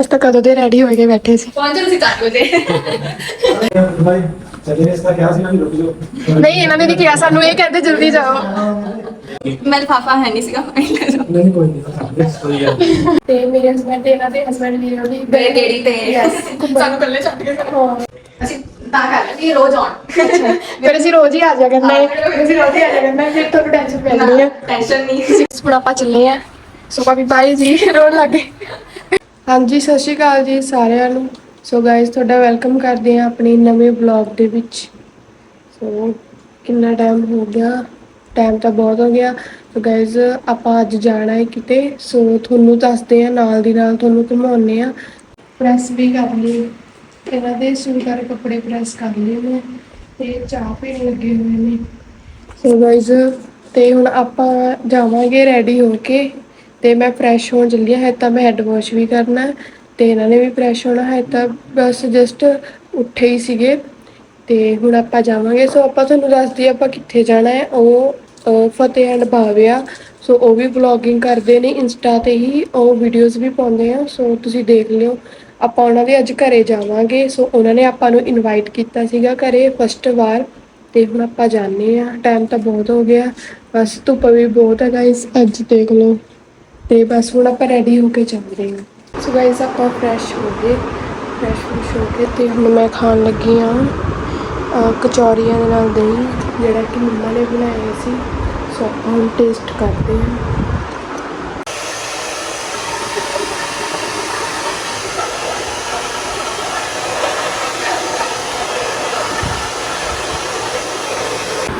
ਅਸੀਂ ਤਾਂ ਕਦੋਂ ਦੇ ਰੈਡੀ ਹੋ ਕੇ ਬੈਠੇ ਸੀ। ਪਹੁੰਚੇ ਤੁਸੀਂ 4 ਵਜੇ ਭਾਈ ਚੱਲੇ ਇਸ ਦਾ ਕਿਹਾ ਸੀ ਨਾ ਵੀ ਰੁਕ ਜਾਓ। ਨਹੀਂ ਇਹਨਾਂ ਨੇ ਨਹੀਂ ਕਿਹਾ ਸਾਨੂੰ ਇਹ ਕਹਿੰਦੇ ਜਲਦੀ ਜਾਓ। ਮੈਂ ਲਿਫਾਫਾ ਹੈ ਨਹੀਂ ਸੀਗਾ ਲੈ ਜਾਓ। ਨਹੀਂ ਕੋਈ ਨਹੀਂ ਕੋਈ ਗੱਲ ਤੇ ਮੇਰੇ ਹਸਬੰਡ ਤੇ ਇਹਨਾਂ ਦੇ ਹਸਬੰਡ ਵੀ ਉਹਦੀ ਗਏ ਕਿਹੜੀ ਤੇ। ਸਾਨੂੰ ਕੱਲੇ ਛੱਡ ਕੇ ਅਸੀਂ ਤਾਂ ਕਰ ਲੈਂਦੇ ਹਾਂ ਰੋਜ਼ ਆਉਣ। ਫਿਰ ਅਸੀਂ ਰੋਜ਼ ਹੀ ਆ ਜਾ ਕਰਨਾ ਹੈ। ਫਿਰ ਅਸੀਂ ਰੋਜ਼ ਹੀ ਆ ਜਾ ਕਰਨਾ ਹੈ। ਫਿਰ ਤੁਹਾਨੂੰ ਟੈਨਸ਼ਨ ਪੈ ਜਾਣੀ ਹੈ। ਟੈਨਸ਼ਨ ਨਹੀਂ। ਹੁਣ ਆਪਾਂ ਚੱਲੇ ਆ ਸੋ ਭਾਬੀ ਬਾਈ ਜੀ। ਰੋਣ ਲੱਗੇ ਹਾਂਜੀ, ਸਤਿ ਸ਼੍ਰੀ ਅਕਾਲ ਜੀ ਸਾਰਿਆਂ ਨੂੰ। ਸੋ ਗਾਇਸ ਤੁਹਾਡਾ ਵੈਲਕਮ ਕਰਦੇ ਆ ਆਪਣੀ ਨਵੇਂ ਵਲੌਗ ਦੇ ਵਿੱਚ। ਸੋ ਕਿੰਨਾ ਟਾਈਮ ਹੋ ਗਿਆ? ਟਾਈਮ ਤਾਂ ਬਹੁਤ ਹੋ ਗਿਆ। ਸੋ ਗਾਇਸ ਆਪਾਂ ਅੱਜ ਜਾਣਾ ਹੈ ਕਿਤੇ। ਸੋ ਤੁਹਾਨੂੰ ਦੱਸਦੇ ਆ ਨਾਲ ਦੀ ਨਾਲ ਤੁਹਾਨੂੰ ਘੁਮਾਉਂਦੇ ਆ ਪ੍ਰੈਸ ਵੀ ਕਰ ਲਈ ਇਹਨਾਂ ਦੇ ਸੂਟਾਰ ਕੱਪੜੇ ਪ੍ਰੈਸ ਕਰ ਲਏ ਨੇ ਤੇ ਚਾਹ ਪੀਣ ਲੱਗੇ ਹੋਏ ਨੇ। ਸੋ ਗਾਇਜ਼ ਤੇ ਹੁਣ ਆਪਾਂ ਜਾਵਾਂਗੇ ਰੈਡੀ ਹੋ ਕੇ। ਤੇ ਮੈਂ ਫਰੈਸ਼ ਹੋਣ ਚੱਲੀ ਹਾਂ ਹੈ ਤਾਂ ਮੈਂ ਹੈੱਡ ਵਾਸ਼ ਵੀ ਕਰਨਾ ਹੈ ਤੇ ਇਹਨਾਂ ਨੇ ਵੀ ਫਰੈਸ਼ ਹੋਣਾ ਹੈ ਤਾਂ ਬਸ ਜਸਟ ਉੱਠੇ ਹੀ ਸੀਗੇ ਤੇ ਹੁਣ ਆਪਾਂ ਜਾਵਾਂਗੇ। ਸੋ ਆਪਾਂ ਤੁਹਾਨੂੰ ਦੱਸਦੀ ਆਪਾਂ ਕਿੱਥੇ ਜਾਣਾ ਹੈ, ਉਹ ਫਤਿਹ ਐਂਡ ਬਾਵਿਆ। ਸੋ ਉਹ ਵੀ ਵਲੌਗਿੰਗ ਕਰਦੇ ਨੇ, ਇੰਸਟਾ ਤੇ ਹੀ ਉਹ ਵੀਡੀਓਜ਼ ਵੀ ਪਾਉਂਦੇ ਆ, ਸੋ ਤੁਸੀਂ ਦੇਖ ਲਿਓ। ਆਪਾਂ ਉਹਨਾਂ ਦੇ ਅੱਜ ਘਰੇ ਜਾਵਾਂਗੇ, ਸੋ ਉਹਨਾਂ ਨੇ ਆਪਾਂ ਨੂੰ ਇਨਵਾਈਟ ਕੀਤਾ ਸੀਗਾ ਘਰੇ ਫਸਟ ਵਾਰ ਤੇ ਹੁਣ ਆਪਾਂ ਜਾਣੇ ਆ ਟਾਈਮ ਤਾਂ ਬਹੁਤ ਹੋ ਗਿਆ, ਬਸ ਧੁੱਪ ਵੀ ਬਹੁਤ ਹੈ ਗਾਇਸ ਅੱਜ ਦੇਖ ਲਓ। ਤੇ ਬਸ ਹੁਣ ਆਪਾਂ ਰੈਡੀ ਹੋ ਕੇ ਚੱਲ ਰਹੇ ਹਾਂ। ਸੋ ਗਾਇਸ ਆਪਾਂ ਫਰੈਸ਼ ਹੋ ਗਏ। ਫਰੈਸ਼ ਫਰੈਸ਼ ਹੋ ਕੇ ਤੇ ਹੁਣ ਮੈਂ ਖਾਣ ਲੱਗੀ ਆ ਕਚੌਰੀਆਂ ਦੇ ਨਾਲ ਦਹੀਂ, ਜਿਹੜਾ ਕਿ ਮੰਮਾ ਨੇ ਬਣਾਇਆ ਸੀ। ਸੋ ਆਪਾਂ ਹੁਣ ਟੇਸਟ ਕਰਦੇ ਹਾਂ।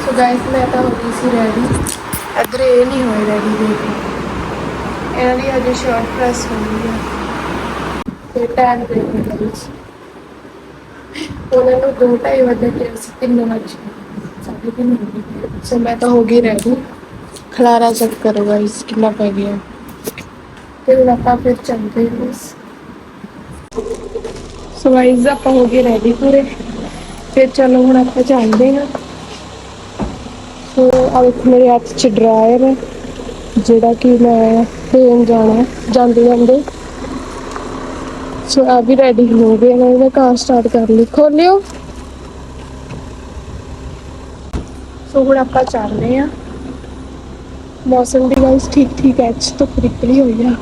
ਸੋ ਗਾਇਸ ਮੈਂ ਤਾਂ ਹੋ ਗਈ ਸੀ ਰੈਡੀ ਇੱਧਰ ਇਹ ਨਹੀਂ ਹੋਏ ਰੈਡੀ ਦੇਖ। ਇਹਨਾਂ ਦੀ ਅਜੇ ਸ਼ਰਟ ਪ੍ਰੈਸ ਹੋਣੀ ਆ ਤੇ ਟੈਨ ਦੇ ਵਿੱਚ। ਉਹਨਾਂ ਨੂੰ ਦੋ ਢਾਈ ਵਜੇ ਤੇ ਅਸੀਂ ਤਿੰਨ ਵਜੇ ਸਾਢੇ ਤਿੰਨ ਹੋ ਗਏ। ਸੋ ਮੈਂ ਤਾਂ ਹੋ ਗਈ ਰੈਡੀ ਖਲਾਰਾ ਚੈੱਕ ਕਰੋ ਗਾਇਸ ਕਿੰਨਾ ਪੈ ਗਿਆ। ਤੇ ਹੁਣ ਆਪਾਂ ਫਿਰ ਚੱਲਦੇ ਹਾਂ ਸੋ ਗਾਇਸ ਆਪਾਂ ਹੋ ਗਏ ਰੈਡੀ ਪੂਰੇ। ਫਿਰ ਚਲੋ ਹੁਣ ਆਪਾਂ ਚੱਲਦੇ ਹਾਂ। ਸੋ ਆ ਵੇਖੋ ਮੇਰੇ ਹੱਥ 'ਚ ਡਰਾਇਰ ਹੈ, ਜਿਹੜਾ ਕਿ ਮੈਂ ਟ੍ਰੇਨ ਜਾਣਾ, ਜਾਂਦੇ ਜਾਂਦੇ। ਸੋ ਆ ਵੀ ਰੈਡੀ ਹੋ ਗਏ ਨੇ ਮੈਂ ਕਾਰ ਸਟਾਰਟ ਕਰ ਲਈ। ਖੋਲਿਓ। ਸੋ ਹੁਣ ਆਪਾਂ ਚੱਲਦੇ ਆ ਮੌਸਮ ਵੀ ਗਾਇਸ ਠੀਕ ਠੀਕ ਹੈ, ਅੱਜ ਤੋਂ ਨਿਕਲੀ ਹੋਈ ਆ।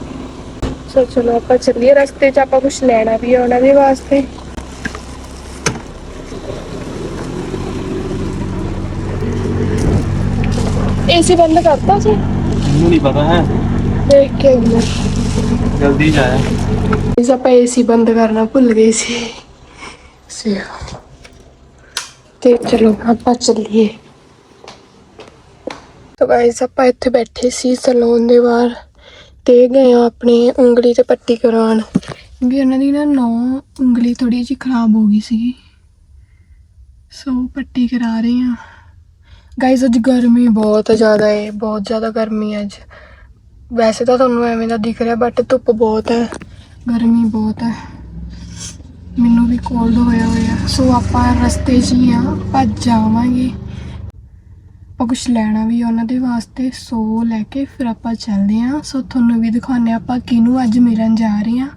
ਸੋ ਚਲੋ ਆਪਾਂ ਚੱਲੀਏ। ਰਸਤੇ 'ਚ ਆਪਾਂ ਕੁਝ ਲੈਣਾ ਵੀ ਆ ਉਹਨਾਂ ਦੇ ਵਾਸਤੇ। ਏਸੀ ਬੰਦ ਕਰਤਾ ਸੀ ਮੈਨੂੰ ਨਹੀਂ ਪਤਾ ਹੈ। ਦੇਖ ਕੇ ਆਉਂਦੇ ਜਲਦੀ ਜਾਇਆ ਇਸ ਆਪਾਂ ਏਸੀ ਬੰਦ ਕਰਨਾ ਭੁੱਲ ਗਏ ਸੀ। ਸੀ ਤੇ ਚਲੋ ਆਪਾਂ ਚੱਲੀਏ। ਤਾਂ ਗਾਇਸ ਆਪਾਂ ਇੱਥੇ ਬੈਠੇ ਸੀ ਸਲੂਨ ਦੇ ਬਾਹਰ ਤੇ ਗਏ ਆ ਆਪਣੀ ਉਂਗਲੀ ਤੇ ਪੱਟੀ ਕਰਵਾਉਣ ਵੀ ਉਹਨਾਂ ਦੀ ਨਾ ਨੌ ਉਂਗਲੀ ਥੋੜੀ ਜਿਹੀ ਖਰਾਬ ਹੋ ਗਈ ਸੀ ਸੋ ਪੱਟੀ ਕਰਾ ਰਹੇ ਆ ਗਾਇਸ ਅੱਜ ਗਰਮੀ ਬਹੁਤ ਜ਼ਿਆਦਾ ਹੈ ਬਹੁਤ ਜ਼ਿਆਦਾ ਗਰਮੀ ਹੈ ਅੱਜ। ਵੈਸੇ ਤਾਂ ਤੁਹਾਨੂੰ ਐਵੇਂ ਦਾ ਦਿਖ ਰਿਹਾ ਬਟ ਧੁੱਪ ਬਹੁਤ ਹੈ, ਗਰਮੀ ਬਹੁਤ ਹੈ। ਮੈਨੂੰ ਵੀ ਕੋਲਡ ਹੋਇਆ ਹੋਇਆ। ਸੋ ਆਪਾਂ ਰਸਤੇ 'ਚ ਹੀ ਆ ਭੱਜ ਜਾਵਾਂਗੇ। ਆਪਾਂ ਕੁਝ ਲੈਣਾ ਵੀ ਆ ਉਹਨਾਂ ਦੇ ਵਾਸਤੇ ਸੋ ਲੈ ਕੇ ਫਿਰ ਆਪਾਂ ਚੱਲਦੇ ਆ ਸੋ ਤੁਹਾਨੂੰ ਵੀ ਦਿਖਾਉਂਦੇ ਹਾਂ ਆਪਾਂ ਕਿਹਨੂੰ ਅੱਜ ਮਿਲਣ ਜਾ ਰਹੇ ਆ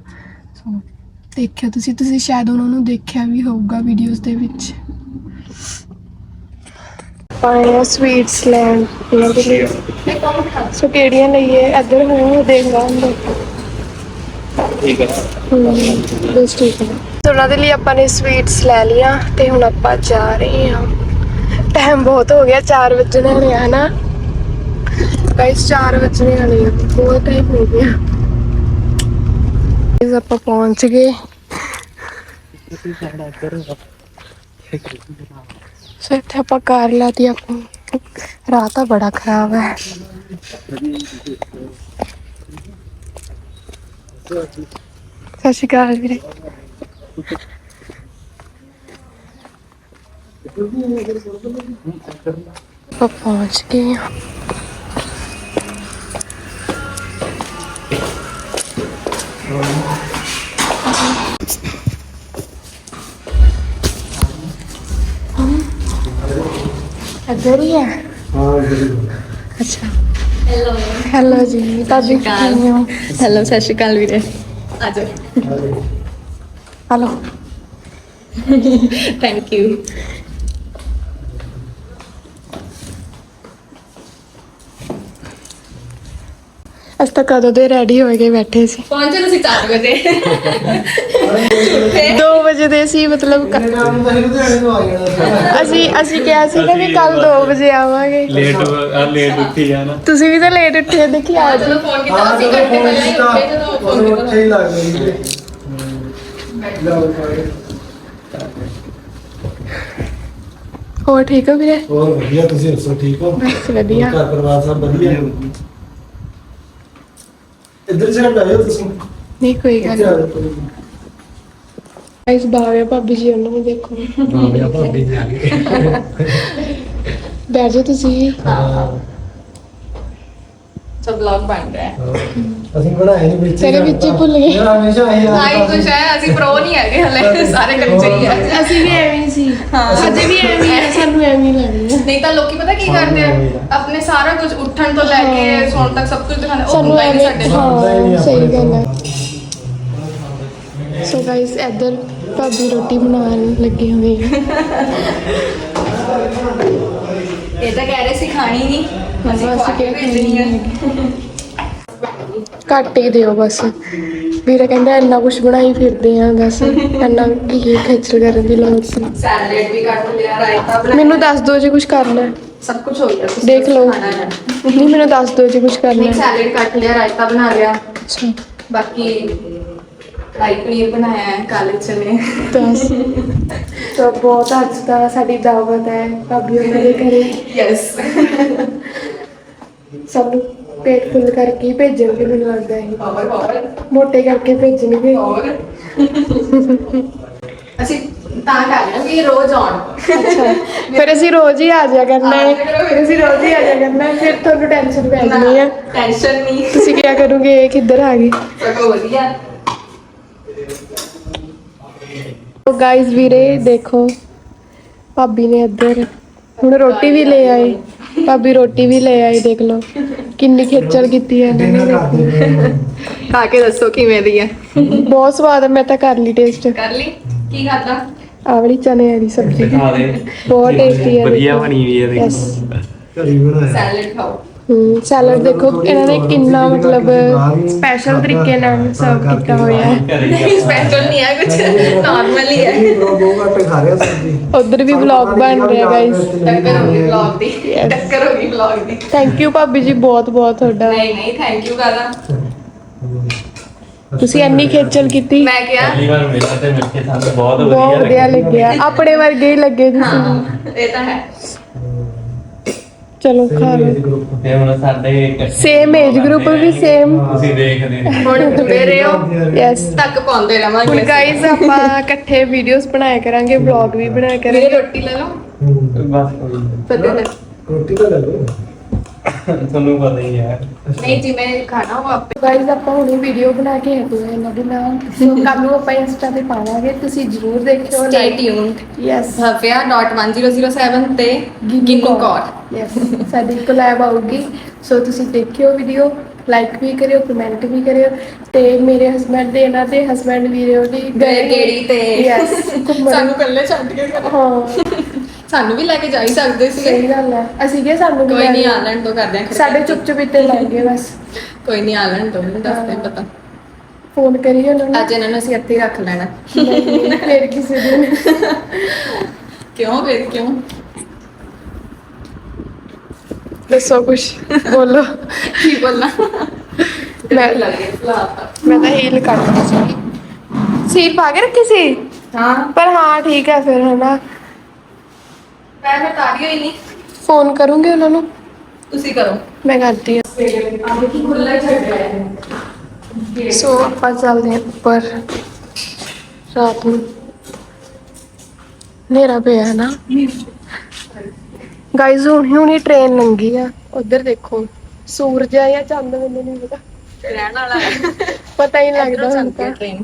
ਸੋ ਦੇਖਿਓ ਤੁਸੀਂ ਤੁਸੀਂ ਸ਼ਾਇਦ ਉਹਨਾਂ ਨੂੰ ਦੇਖਿਆ ਵੀ ਹੋਊਗਾ ਵੀਡੀਓਜ਼ ਦੇ ਵਿੱਚ। ਪਾਇਆ ਸਵੀਟਸ ਲੈਣ ਉਹਨਾਂ ਦੇ ਲਈ। ਸੋ ਕਿਹੜੀਆਂ ਲਈਏ? ਇੱਧਰ ਹੋ ਦੇਖ ਲਾਂਗੇ ਠੀਕ ਹੈ। ਬਸ ਠੀਕ ਹੈ। ਉਹਨਾਂ ਦੇ ਲਈ ਆਪਾਂ ਨੇ ਸਵੀਟਸ ਲੈ ਲਿਆ ਤੇ ਹੁਣ ਆਪਾਂ ਜਾ ਰਹੇ ਹਾਂ। ਟਾਈਮ ਬਹੁਤ ਹੋ ਗਿਆ 4 ਵਜੇ ਵਾਲੇ ਆ ਨਾ ਗਾਇਸ 4 ਵਜੇ ਵਾਲੇ ਆ ਬਹੁਤ ਟਾਈਮ ਹੋ ਗਿਆ। ਇਸ ਆਪਾਂ ਪਹੁੰਚ ਗਏ। ਸੋ ਇੱਥੇ ਆਪਾਂ ਕਾਰ ਲਾਤੀ ਆਪਣੀ। ਰਾਹ ਤਾਂ ਬੜਾ ਖਰਾਬ ਹੈ। ਸਤਿ ਸ਼੍ਰੀ ਅਕਾਲ ਵੀਰੇ। ਆਪਾਂ ਪਹੁੰਚ ਗਏ ਹਾਂ। ਇੱਧਰ ਹੀ ਹੈ ਹਾਂ ਅੱਛਾ। ਹੈਲੋ ਹੈਲੋ ਜੀ ਤਾਜੀ ਕਿਵੇਂ ਹੋ? ਹੈਲੋ ਸਤਿ ਸ਼੍ਰੀ ਅਕਾਲ ਵੀਰੇ। ਆ ਜਾਓ। ਹਲੋ ਥੈਂਕ ਯੂ ਅਸੀਂ ਤਾਂ ਕਦੋਂ ਦੇ ਰੈਡੀ ਹੋ ਕੇ ਬੈਠੇ ਸੀ? ਪਹੁੰਚੇ ਤੁਸੀਂ 4 ਵਜੇ। 2 ਵਜੇ ਦੇ ਸੀ ਮਤਲਬ ਕ- ਅਸੀਂ ਅਸੀਂ ਕਿਹਾ ਸੀ ਨਾ ਵੀ ਕੱਲ 2 ਵਜੇ ਆਵਾਂਗੇ। ਲੇਟ ਆ ਲੇਟ ਉੱਠੀ ਆ ਨਾ ਤੁਸੀਂ ਵੀ ਤਾਂ ਲੇਟ ਉੱਠੇ ਦੇਖੀ ਆ ਫੋਨ ਕੀਤਾ ਅਸੀਂ ਘੰਟੇ ਪਹਿਲਾਂ ਹੀ ਉੱਠੇ ਜਦੋਂ ਫੋਨ ਕੀਤਾ। ਹੋਰ ਠੀਕ ਹੋ ਵੀਰੇ? ਹੋਰ ਵਧੀਆ ਤੁਸੀਂ ਦੱਸੋ ਠੀਕ ਹੋ? ਬਸ ਵਧੀਆ। ਘਰ ਪਰਿਵਾਰ ਸਭ ਵਧੀਆ? ਇੱਧਰ ਸਾਈਡ ਆਇਓ ਤੁਸੀਂ। ਨਹੀਂ ਕੋਈ ਗੱਲ ਇੱਥੇ ਆ ਨਹੀਂ। ਜਾਓ ਗਾਇਸ ਬਾਵੇ ਭਾਬੀ ਜੀ ਉਹਨਾਂ ਨੂੰ ਦੇਖੋ। ਮਾਮਿਆ ਭਾਬੀ ਜੀ ਆ ਗਏ। ਬੈਠ ਜਾਓ ਤੁਸੀਂ। ਹਾਂ। ਸਭ ਵਲੌਗ ਬਣ ਰਿਹਾ ਹੈ ਅਸੀਂ ਬਣਾਏ ਨਹੀਂ ਵਿੱਚ ਤੇਰੇ ਵਿੱਚ ਹੀ ਭੁੱਲ ਗਏ। ਮੇਰਾ ਹਮੇਸ਼ਾ ਇਹ ਸਾਈ ਕੁਛ ਹੈ ਅਸੀਂ ਪ੍ਰੋ ਨਹੀਂ ਹੈਗੇ ਹਲੇ ਸਾਰੇ ਕੱਚੇ ਹੀ ਆ ਅਸੀਂ ਵੀ ਐਵੇਂ ਹੀ ਸੀ ਹਾਂ। ਅਜੇ ਵੀ ਐਵੇਂ ਹੀ ਆ, ਸਾਨੂੰ ਐਵੇਂ ਹੀ ਲੱਗਦਾ ਨਹੀਂ ਤਾਂ ਲੋਕੀ ਪਤਾ ਕੀ ਕਰਦੇ ਆ ਆਪਣੇ ਸਾਰਾ ਕੁਝ ਉੱਠਣ ਤੋਂ ਲੈ ਕੇ ਸੌਣ ਤੱਕ ਸਭ ਕੁਝ ਦਿਖਾਉਂਦੇ ਉਹ ਸਾਨੂੰ ਹੁੰਦਾ ਹੀ ਨਹੀਂ ਐਵੇਂ ਸਾਡੇ ਨਾਲ। ਹੁੰਦਾ ਹੀ ਨਹੀਂ ਹਾਂ ਸਹੀ ਆਪਣੇ ਗੱਲ ਹੈ ਕੋਲ। ਸੋ ਗਾਇਸ ਇੱਧਰ ਭਾਬੀ ਰੋਟੀ ਬਣਾਉਣ ਲੱਗੇ ਹੋਏ ਆ ਇਹ ਤਾਂ ਕਹਿ ਰਹੇ ਸੀ ਖਾਣੀ ਨਹੀਂ ਅਸੀਂ ਘੱਟ ਹੀ ਦਿਓ ਬਸ। ਵੀਰੇ ਕਹਿੰਦਾ ਇੰਨਾ ਕੁਝ ਬਣਾਈ ਫਿਰਦੇ ਆ ਬਸ ਇੰਨਾ ਕੀ ਖੇਚਲ ਕਰਨ ਦੀ ਲੋੜ ਸੀ। ਸੈਲਡ ਵੀ ਕੱਟ ਲਿਆ ਰਾਇਤਾ ਬਣਾ ਮੈਨੂੰ ਦੱਸ ਦਿਓ ਜੇ ਕੁਝ ਕਰਨਾ ਹੈ। ਸਭ ਕੁਝ ਹੋ ਗਿਆ ਦੇਖ ਲਓ। ਖਾਣਾ ਹੈ। ਨਹੀਂ ਮੈਨੂੰ ਦੱਸ ਦਿਓ ਜੇ ਕੁਝ ਕਰਨਾ ਹੈ। ਸੈਲਡ ਕੱਟ ਲਿਆ ਰਾਇਤਾ ਬਣਾ ਲਿਆ। ਅੱਛਾ। ਬਾਕੀ ਕੜਾਈ ਪਨੀਰ ਬਣਾਇਆ ਹੈ ਕਾਲੇ ਚਨੇ ਦੱਸ। ਤਾਂ ਬਹੁਤ ਅੱਜ ਦਾ ਸਾਡੀ ਦਾਵਤ ਹੈ ਭਾਬੀ ਉਹਨਾਂ ਦੇ ਘਰੇ। ਯੈਸ ਸਭ ਨੂੰ ਪੇਟ ਫੁੱਲ ਕਰਕੇ ਹੀ ਭੇਜਣਗੇ ਮੈਨੂੰ ਲੱਗਦਾ ਹੈ ਹੋਰ ਹੋਰ ਮੋਟੇ ਕਰਕੇ ਭੇਜਣਗੇ ਹੋਰ ਅਸੀਂ ਤਾਂ ਕਰ ਰੋਜ਼ ਆਉਣ। ਅੱਛਾ। ਫਿਰ ਅਸੀਂ ਰੋਜ਼ ਹੀ ਆ ਜਾਇਆ ਕਰਨਾ ਹੈ। ਫਿਰ ਅਸੀਂ ਰੋਜ਼ ਹੀ ਆ ਜਾਇਆ ਕਰਨਾ ਹੈ। ਫਿਰ ਤੁਹਾਨੂੰ ਟੈਨਸ਼ਨ ਪੈ ਜਾਣੀ ਹੈ। ਟੈਨਸ਼ਨ ਨਹੀਂ। ਤੁਸੀਂ ਕੀ ਕਰੋਗੇ? ਇਹ ਕਿੱਧਰ ਆ ਗਏ? ਸਗੋਂ ਵਧੀਆ। ਗਾਇਸ ਵੀਰੇ ਦੇਖੋ। ਭਾਬੀ ਨੇ ਇੱਧਰ ਹੁਣ ਰੋਟੀ ਵੀ ਲੈ ਆਏ। ਭਾਬੀ ਰੋਟੀ ਵੀ ਲੈ ਆਏ ਦੇਖ ਲਓ। ਕਿੰਨੀ ਖੇਚਲ ਕੀਤੀ ਹੈ ਇਹਨਾਂ ਨੇ। ਖਾ ਕੇ ਦੱਸੋ ਕਿਵੇਂ ਦੀ ਹੈ ਬਹੁਤ ਸਵਾਦ ਹੈ ਮੈਂ ਤਾਂ ਕਰ ਲਈ ਟੇਸਟ ਕਰ ਲਈ? ਕੀ ਖਾਦਾ ਆਵਲੀ ਚਨੇ ਵਾਲੀ ਸਬਜ਼ੀ। ਦਿਖਾ ਦੇ ਬਹੁਤ ਟੇਸਟੀ ਹੈ ਵਧੀਆ ਦੇਖੋ। ਬਣੀ ਹੋਈ ਹੈ Yes. ਘਰੀ ਬਣਾਇਆ। ਸੈਲਡ ਖਾਓ। ਹੂੰ ਸੈਲਡ ਦੇਖੋ ਇਹਨਾਂ ਨੇ ਕਿੰਨਾ ਮਤਲਬ ਸਪੈਸ਼ਲ ਤਰੀਕੇ ਨਾਲ ਸਰਵ ਕੀਤਾ ਹੋਇਆ ਹੈ ਘਰੇ ਸਪੈਸ਼ਲ ਨਹੀਂ ਹੈ ਕੁਝ ਨਾਰਮਲ ਹੀ ਹੈ ਦੋ ਦੋ ਘੰਟੇ ਖਾ ਰਿਹਾ ਸਬਜ਼ੀ ਉਧਰ ਵੀ ਵਲੌਗ ਬਣ ਰਿਹਾ ਗਾਇਸ ਟੱਕਰ ਹੋ ਗਈ ਵਲੌਗ ਦੀ Yes. ਟੱਕਰ ਹੋ ਗਈ ਵਲੌਗ ਦੀ ਥੈਂਕ ਯੂ ਭਾਬੀ ਜੀ ਬਹੁਤ ਬਹੁਤ ਤੁਹਾਡਾ। ਨਹੀਂ ਨਹੀਂ ਥੈਂਕ ਯੂ ਕਾਦਾ ਤੁਸੀਂ ਇੰਨੀ ਖੇਚਲ ਕੀਤੀ। ਮੈਂ ਕਿਹਾ ਪਹਿਲੀ ਵਾਰ ਮਿਲਿਆ ਤੇ ਮਿਲ ਕੇ ਸਾਨੂੰ ਬਹੁਤ ਬਹੁਤ ਵਧੀਆ ਲੱਗਿਆ। ਲੱਗਿਆ। ਆਪਣੇ ਵਰਗੇ ਹੀ ਲੱਗੇ ਤੁਸੀਂ। ਹਾਂ ਇਹ ਤਾਂ ਹੈ। ਚਲੋ ਖਾ ਲਓ। ਤੇ ਹੁਣ ਸਾਡੇ Same age group ਵੀ same। ਤੁਸੀਂ ਦੇਖਦੇ ਨੇ ਹੁਣ ਜੁੜੇ ਰਹੋ। ਯੈਸ ਤੱਕ ਪਾਉਂਦੇ ਰਵਾਂਗੇ ਹੁਣ ਗਾਇਸ ਆਪਾਂ ਇਕੱਠੇ ਵੀਡੀਓਜ਼ ਬਣਾਇਆ ਕਰਾਂਗੇ ਵਲੌਗ ਵੀ ਬਣਾਇਆ ਮੇਰੇ ਕਰਾਂਗੇ। ਰੋਟੀ ਲੈ ਲਓ। ਬਸ ਨਹੀਂ ਰੋਟੀ ਤਾਂ ਲੈ ਲਓ। ਤੁਹਾਨੂੰ ਪਤਾ ਹੀ ਹੈ। ਨਹੀਂ ਜਿਵੇਂ ਖਾਣਾ ਉਹ ਆਪੇ ਗਾਇਸ ਆਪਾਂ ਹੁਣੇ ਵੀਡੀਓ ਬਣਾ ਕੇ ਹਟੇ ਹਾਂ ਇਹਨਾਂ ਦੇ ਨਾਲ। ਸੋ ਕੱਲ ਨੂੰ ਆਪਾਂ ਇੰਸਟਾ ਤੇ ਪਾਵਾਂਗੇ ਤੁਸੀਂ ਜਰੂਰ ਦੇਖਿਓ ਸਟੇ ਟਿਊਨਡ ਯੈਸ ਹਫਿਆ.1007 ਤੇ ਗਿੰਨੂ ਕੌਰ ਯੈਸ ਸਾਡੀ ਕੋਲੈਬ ਆਊਗੀ। ਸੋ ਤੁਸੀਂ ਦੇਖਿਓ ਵੀਡੀਓ ਲਾਈਕ ਵੀ ਕਰਿਓ ਕਮੈਂਟ ਵੀ ਕਰਿਓ। ਤੇ ਮੇਰੇ ਹਸਬੰਡ ਦੇ ਇਹਨਾਂ ਦੇ ਹਸਬੰਡ ਵੀਡੀਓ ਦੀ ਗਏ ਗੇੜੀ ਤੇ। ਯੈਸ ਸਾਨੂੰ ਕੱਲੇ ਛੱਡ ਕੇ। ਹਾਂ। ਸਾਨੂੰ ਵੀ ਲੈ ਕੇ ਜਾ ਹੀ ਸਕਦੇ ਸੀ ਸਹੀ ਗੱਲ ਹੈ। ਅਸੀਂ ਕਿ ਸਾਨੂੰ ਕੋਈ ਨਹੀਂ ਲੈ ਆ ਲੈਣ ਤੋਂ ਕਰਦੇ ਆ ਸਾਡੇ ਚੁੱਪ ਚੁਪੀਤੇ ਲੱਗ ਗਏ ਬਸ। ਕੋਈ ਨਹੀਂ ਆ ਲੈਣ ਤੋਂ ਮੈਨੂੰ ਦੱਸਦੇ ਪਤਾ। ਫੋਨ ਕਰੀਏ ਉਹਨਾਂ ਨੂੰ। ਅੱਜ ਇਹਨਾਂ ਨੂੰ ਅਸੀਂ ਇੱਥੇ ਹੀ ਰੱਖ ਲੈਣਾ। ਨਹੀਂ, ਫਿਰ ਕਿਸੇ ਦਿਨ। ਕਿਉਂ ਵੇ ਕਿਉਂ? ਦੱਸੋ ਕੁਝ ਬੋਲੋ। ਕੀ ਬੋਲਣਾ? ਮੈਂ ਲੱਗੇ ਫਲਾਤਾ ਮੈਂ ਤਾਂ ਹੀਲ ਕਰਦੀ ਸੀ। ਸੀਲ ਪਾ ਕੇ ਰੱਖੀ ਸੀ? ਹਾਂ। ਪਰ ਹਾਂ ਠੀਕ ਹੈ ਫਿਰ ਹਨਾ। ਮੈਂ ਮੈਂ ਤਾਰੀ ਹੋਈ ਨਹੀਂ ਫੋਨ ਕਰੂੰਗੀ ਉਹਨਾਂ ਨੂੰ? ਤੁਸੀਂ ਕਰੋ। ਮੈਂ ਕਰਦੀ ਆ ਦੇਖੀ ਖੁੱਲਾ ਹੀ ਛੱਡ ਰਿਹਾ ਹੈ ਹਾਂ ਸੋ ਆਪਾਂ ਚੱਲਦੇ ਹਾਂ ਉੱਪਰ। ਰਾਤ ਨੂੰ। ਹਨੇਰਾ ਪਿਆ ਹੈ ਨਾ। ਗਾਇਜ਼ ਹੁਣ ਹੀ ਹੁਣੀ ਟ੍ਰੇਨ ਲੰਗੀ ਆ। ਉਧਰ ਦੇਖੋ ਸੂਰਜ ਆ ਜਾਂ ਚੰਦ ਮੈਨੂੰ ਨਹੀਂ ਪਤਾ। ਰਹਿਣ ਵਾਲਾ ਹੈ। ਪਤਾ ਹੀ ਨਹੀਂ ਲੱਗਦਾ ਹੁਣ ਤਾਂ। ਟ੍ਰੇਨ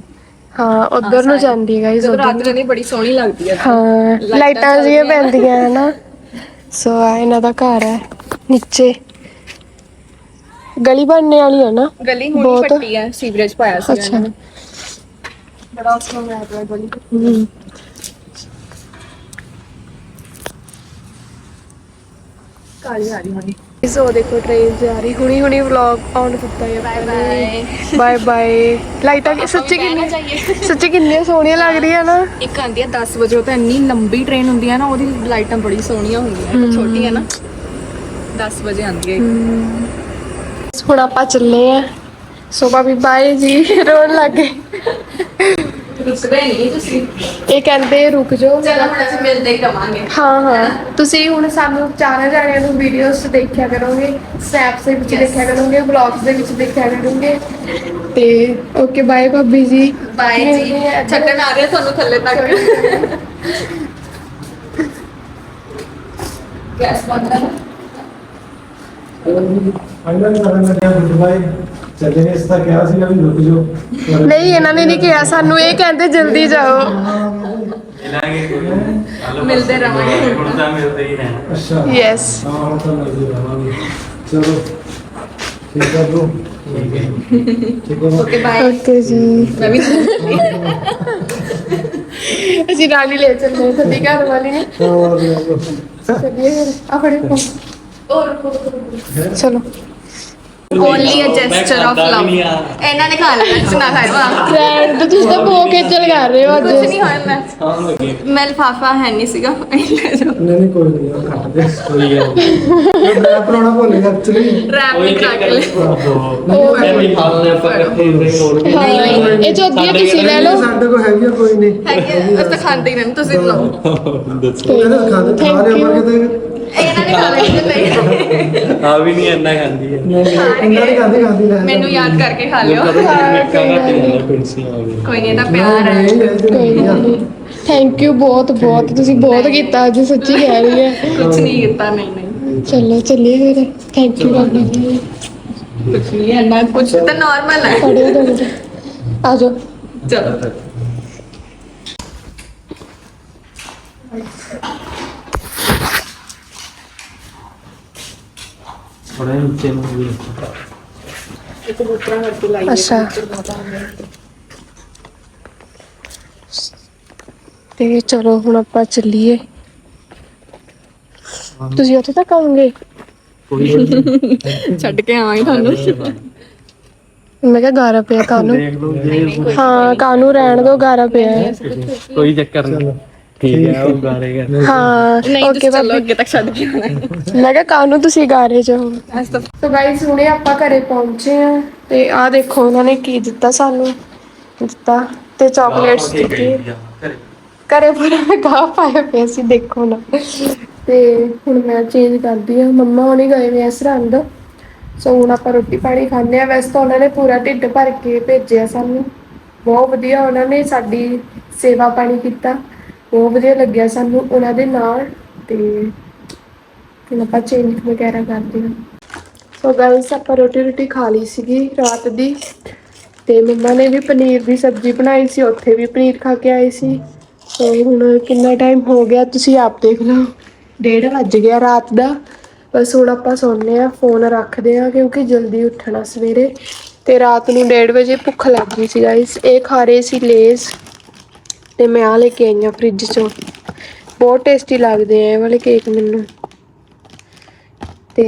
ਹਾਂ ਉਧਰ ਨੂੰ ਜਾਂਦੀ ਹੈ ਗਾਇਜ਼ ਜਦੋਂ ਉਧਰ ਰਾਤ ਨੂੰ ਬੜੀ ਸੋਹਣੀ ਲੱਗਦੀ ਹੈ। ਹਾਂ ਲਾਈਟਾਂ ਜਿਹੀਆਂ। ਪੈਂਦੀਆਂ ਹੈ ਨਾ। ਸੋ ਆ ਇਹਨਾਂ ਦਾ ਘਰ ਹੈ ਨੀਚੇ। ਗਲੀ ਬਣਨੇ ਵਾਲੀ ਹੈ ਨਾ ਗਲੀ ਹੁਣੀ ਪੱਟੀ ਹੈ ਸੀਵਰੇਜ ਪਾਇਆ ਸੀ ਅੱਛਾ। ਬੜਾ ਸੋਹਣਾ ਹੈ ਗਲੀ ਕਾਲੀ ਆ ਰਹੀ ਹੋਣੀ। ਸੋ ਦੇਖੋ ਟ੍ਰੇਨ ਜਾ ਰਹੀ। ਹੁਣੀ ਹੁਣੀ ਵਲੌਗ ਆਨ ਕੀਤਾ ਹੈ ਬਾਏ ਬਾਏ ਬਾਏ ਬਾਏ ਲਾਈਟਾਂ ਕਿ- ਸੱਚੀ ਕਿੰਨੀ ਸੱਚੀ ਕਿੰਨੀਆਂ ਸੋਹਣੀਆਂ ਲੱਗ ਰਹੀਆਂ ਨਾ। ਇੱਕ ਆਂਦੀ ਆ 10 ਵਜੇ ਉਹ ਤਾਂ ਇੰਨੀ ਲੰਬੀ ਟ੍ਰੇਨ ਹੁੰਦੀ ਆ ਨਾ ਉਹਦੀ ਲਾਈਟਾਂ ਬੜੀ ਸੋਹਣੀਆਂ ਹੁੰਦੀਆਂ। ਇੱਕ ਛੋਟੀ ਹੈ ਨਾ 10 ਵਜੇ ਆਂਦੀ ਹੈ ਹੁਣ ਆਪਾਂ ਚੱਲੇ ਆ। ਸੋ ਭਾਬੀ ਬਾਏ ਜੀ। ਰੋਣ ਲੱਗ ਰੁਕਦੇ ਨਹੀਂ ਤੁਸੀਂ। ਇਹ ਕਹਿੰਦੇ ਰੁਕ ਜਾਓ। ਚਲੋ ਹੁਣ ਅਸੀਂ ਮਿਲਦੇ ਹੀ ਰਵਾਂਗੇ ਹਾਂ। ਹਾਂ ਤੁਸੀਂ ਹੁਣ ਸਾਨੂੰ ਚਾਰਾਂ ਜਾਣਿਆਂ ਨੂੰ ਵੀਡੀਓਜ਼ ਦੇਖਿਆ ਕਰੋਗੇ ਸਨੈਪਸ ਦੇ ਵਿੱਚ ਦੇਖਿਆ ਕਰੋਗੇ ਵਲੌਗਸ ਦੇ ਵਿੱਚ ਦੇਖਿਆ ਕਰੋਗੇ। ਤੇ ਓਕੇ ਬਾਏ ਭਾਬੀ ਜੀ। ਬਾਏ ਜੀ। ਮਿਲਦੇ ਹਾਂ। ਛੱਡਣ ਆ ਰਹੇ ਆ ਤੁਹਾਨੂੰ ਥੱਲੇ ਤੱਕ। ਗੈਸ ਬੰਦ ਕਰ ਫਾਈਨਲ ਕਰਨ ਲੱਗਿਆ ਗੁੱਡ ਬਾਈ ਚੱਲੇ ਨੇ ਇਸ ਦਾ ਕਿਹਾ ਸੀ ਵੀ ਰੁਕ ਜਾਓ। ਨਹੀਂ ਇਹਨਾਂ ਨੇ ਨਹੀਂ ਕਿਹਾ ਸਾਨੂੰ ਇਹ ਕਹਿੰਦੇ ਜਲਦੀ ਜਾਓ। ਮਿਲਾਂਗੇ ਕੋਈ ਮਿਲਦੇ ਰਵਾਂਗੇ। ਹੁਣ ਤਾਂ ਮਿਲਦੇ ਹੀ ਰਹਿਣਾ। ਅੱਛਾ। ਯੈਸ ਹਾਂ ਹੁਣ ਤਾਂ ਮਿਲਦੇ ਰਹਾਂਗੇ। ਚਲੋ ਠੀਕ ਹੈ ਬ్రో ਠੀਕ ਹੈ। ਠੀਕ ਹੈ? ਓਕੇ ਬਾਏ ਓਕੇ ਜੀ। ਮੈਂ ਵੀ ਅਸੀਂ ਰਾਣੀ ਲੈ ਚੱਲੇ ਹਾਂ ਤੁਹਾਡੀ ਘਰ ਵਾਲੀ ਨੇ। ਹੋਰ ਲਿਆਓ। ਚੱਲੀਏ ਫਿਰ। ਆਪਣੇ ਚਲੋ। Only a gesture of love ਇਹਨਾਂ ਨੇ ਖਾ ਤੁਸੀਂ ਨਾ ਖਾਓ ਫਰੈਂਡ ਤੇ ਤੁਸੀਂ ਤਾਂ ਬੋ ਖੇਚਲ ਕਰ ਰਹੇ ਹੋ ਕੁਝ ਅੱਜ ਨਹੀਂ ਹੋਣਾ ਹਾਂ ਲੱਗੇ ਮੈਂ ਲਿਫਾਫਾ ਹੈ ਨਹੀਂ ਸੀਗਾ ਲੈ ਜਾਓ। ਨਹੀਂ ਨਹੀਂ ਕੋਈ ਨਹੀਂ ਉਹ ਕੱਟ ਦੇ ਕੋਈ ਗੱਲ ਮੈਂ ਪੁਰਾਣਾ ਭੁੱਲ ਗਿਆ ਐਕਚੁਅਲੀ ਰੈਪ ਵੀ ਕਰਾ ਕੇ। ਲੈ ਉਹ ਮੈਂ ਵੀ ਹਾਲ ਨੇ ਆਪਾਂ ਇਕੱਠੇ ਰਹੇ ਹੋਰ ਵੀ ਹਾਂ ਇਹ ਜੋ ਅੱਧੀਆਂ ਤੁਸੀਂ ਲੈ ਲਓ। ਸਾਡੇ ਕੋਲ ਹੈਗੀ ਆ ਕੋਈ ਨਹੀਂ। ਹੈਗੇ ਅਸੀਂ ਤਾਂ ਖਾਂਦੇ ਹੀ ਨਹੀਂ ਤੁਸੀਂ ਬੁਲਾਓ ਦੱਸੋ। ਇਹਦਾ ਖਾਦੇ ਖਾ Thank ਲਿਆ you. ਮਰ ਕੇ ਇਹਨਾਂ ਨੇ ਖਾ ਨਹੀਂ ਆ। ਵੀ ਨਹੀਂ ਇੰਨਾ ਖਾਂਦੀ ਹੈ ਨਹੀਂ ਇੰਨਾ ਨਹੀਂ ਖਾਂਦੀ ਖਾਂਦੀ ਲੈ ਮੈਨੂੰ ਯਾਦ ਕਰਕੇ ਖਾ ਲਿਓ। ਕਦੋਂ ਨਿੱਕਾ ਘੱਟ ਜਾਂਦਾ ਪਿੰਸੀ ਆ ਗਈ ਕੋਈ ਨਹੀਂ ਇਹਦਾ ਪਿਆਰ ਹੈ ਕੋਈ ਨਹੀਂ। ਥੈਂਕ ਯੂ ਬਹੁਤ ਬਹੁਤ। ਤੁਸੀਂ ਬਹੁਤ ਕੀਤਾ ਅੱਜ ਸੱਚੀ ਕਹਿ ਰਹੀ ਹੈ ਕੁਝ ਨਹੀਂ ਕੀਤਾ ਨਹੀਂ ਨਹੀਂ ਚਲੋ ਚੱਲੀਏ ਫਿਰ। Thank you Baba ji. ਕੁਝ ਨਹੀਂ ਹੈ ਨਾ ਕੁਝ ਤਾਂ ਨਾਰਮਲ ਹੈ ਦੋ ਮਿੰਟ ਆ ਜਾਓ। ਚਲੋ। ਥੋੜਾ ਨੀਚੇ ਨੂੰ ਵੀ ਅੱਛਾ। ਤੇ ਚਲੋ ਹੁਣ ਆਪਾਂ ਚੱਲੀਏ। ਤੁਸੀਂ ਉੱਥੇ ਤੱਕ ਆਉਂਗੇ ਕੋਈ ਛੱਡ ਕੇ ਆਵਾਂਗੇ ਤੁਹਾਨੂੰ। ਮੈਂ ਕਿਹਾ ਗਾਰਾ ਪਿਆ ਕਾਨੂੰ। ਦੇਖ ਲਓ ਜੇ ਹਾਂ ਕਾਨੂੰ ਰਹਿਣ ਦੋ ਗਾਰਾ ਪਿਆ। ਕੋਈ ਚੱਕਰ ਨਹੀਂ। ਠੀਕ ਹੈ ਉਹ ਗਾਰੇਗਾ ਹਾਂ। ਨਹੀਂ ਓਕੇ ਤੁਸੀਂ ਚਲੋ ਬਾਬਾ ਅੱਗੇ ਤੱਕ ਛੱਡ ਕੇ ਆਉਣਾ। ਮੈਂ ਕਿਹਾ ਤੁਸੀਂ ਹੋ ਅੱਜ ਤਾਂ ਸੋ ਗਾਇਸ ਹੁਣੇ ਆਪਾਂ ਘਰੇ ਪਹੁੰਚੇ ਆ ਤੇ ਆਹ ਦੇਖੋ ਉਹਨਾਂ ਨੇ ਕੀ ਦਿੱਤਾ ਸਾਨੂੰ। ਦਿੱਤਾ ਤੇ ਚਾਕਲੇਟਸ ਦਿੱਤੀ। ਘਰੇ। ਪੂਰਾ ਗਾਹ ਪਾਇਆ ਪਿਆ ਸੀ ਦੇਖੋ ਨਾ। ਤੇ ਹੁਣ ਮੈਂ ਚੇਂਜ ਕਰਦੀ ਆ ਮੰਮਾ ਹੁਣੇ ਗਏ ਸਰਹੰਦ। ਸੋ ਹੁਣ ਆਪਾਂ ਰੋਟੀ ਪਾਣੀ ਖਾਂਦੇ ਆ ਵੈਸੇ ਤਾਂ ਉਹਨਾਂ ਨੇ ਪੂਰਾ ਢਿੱਡ ਭਰ ਕੇ ਭੇਜਿਆ ਸਾਨੂੰ। ਬਹੁਤ ਵਧੀਆ ਉਹਨਾਂ ਨੇ ਸਾਡੀ ਸੇਵਾ ਪਾਣੀ ਕੀਤਾ। ਬਹੁਤ ਵਧੀਆ ਲੱਗਿਆ ਸਾਨੂੰ ਉਹਨਾਂ ਦੇ ਨਾਲ ਤੇ ਹੁਣ ਆਪਾਂ ਚੇਂਜ ਵਗੈਰਾ ਕਰਦੇ ਹਾਂ। ਸੋ ਗਾਇਸ ਆਪਾਂ ਰੋਟੀ ਰੋਟੀ ਖਾ ਲਈ ਸੀਗੀ ਰਾਤ ਦੀ ਤੇ ਮੰਮਾ ਨੇ ਵੀ ਪਨੀਰ ਦੀ ਸਬਜ਼ੀ ਬਣਾਈ ਸੀ, ਉੱਥੇ ਵੀ ਪਨੀਰ ਖਾ ਕੇ ਆਏ ਸੀ। ਸੋ ਹੁਣ ਕਿੰਨਾ ਟਾਈਮ ਹੋ ਗਿਆ, ਤੁਸੀਂ ਆਪ ਦੇਖ ਲਓ। ਡੇਢ ਵੱਜ ਗਿਆ ਰਾਤ ਦਾ। ਬਸ ਹੁਣ ਆਪਾਂ ਸੌਂਦੇ ਆ ਫੋਨ ਰੱਖਦੇ ਆ ਕਿਉਂਕਿ ਜਲਦੀ ਉੱਠਣਾ ਸਵੇਰੇ। ਤੇ ਰਾਤ ਨੂੰ 1:30 ਵਜੇ ਭੁੱਖ ਲੱਗ ਗਈ ਸੀ ਗਾਇਸ ਇਹ ਖਾ ਰਹੇ ਸੀ ਲੇਜ਼। ਤੇ ਮੈਂ ਆ ਲੈ ਕੇ ਆਈ ਆ ਫ੍ਰਿਜ ਚੋਂ। ਬਹੁਤ ਟੇਸਟੀ ਲੱਗਦੇ ਆ ਇਹ ਵਾਲੇ ਕੇਕ ਮੈਨੂੰ। ਤੇ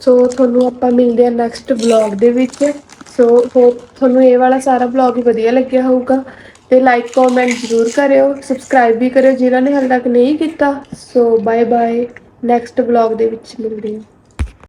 ਸੋ ਤੁਹਾਨੂੰ ਆਪਾਂ ਮਿਲਦੇ ਆ ਨੈਕਸਟ ਵਲੌਗ ਦੇ ਵਿੱਚ। ਸੋ ਹੋਪ ਤੁਹਾਨੂੰ ਇਹ ਵਾਲਾ ਸਾਰਾ ਵਲੌਗ ਵਧੀਆ ਲੱਗਿਆ ਹੋਊਗਾ। ਤੇ ਲਾਈਕ ਕਮੈਂਟ ਜ਼ਰੂਰ ਕਰਿਓ। ਸਬਸਕ੍ਰਾਈਬ ਵੀ ਕਰਿਓ ਜਿਨ੍ਹਾਂ ਨੇ ਹਾਲੇ ਤੱਕ ਨਹੀਂ ਕੀਤਾ। So bye bye next vlog ਦੇ ਵਿੱਚ ਮਿਲਦੇ ਹਾਂ।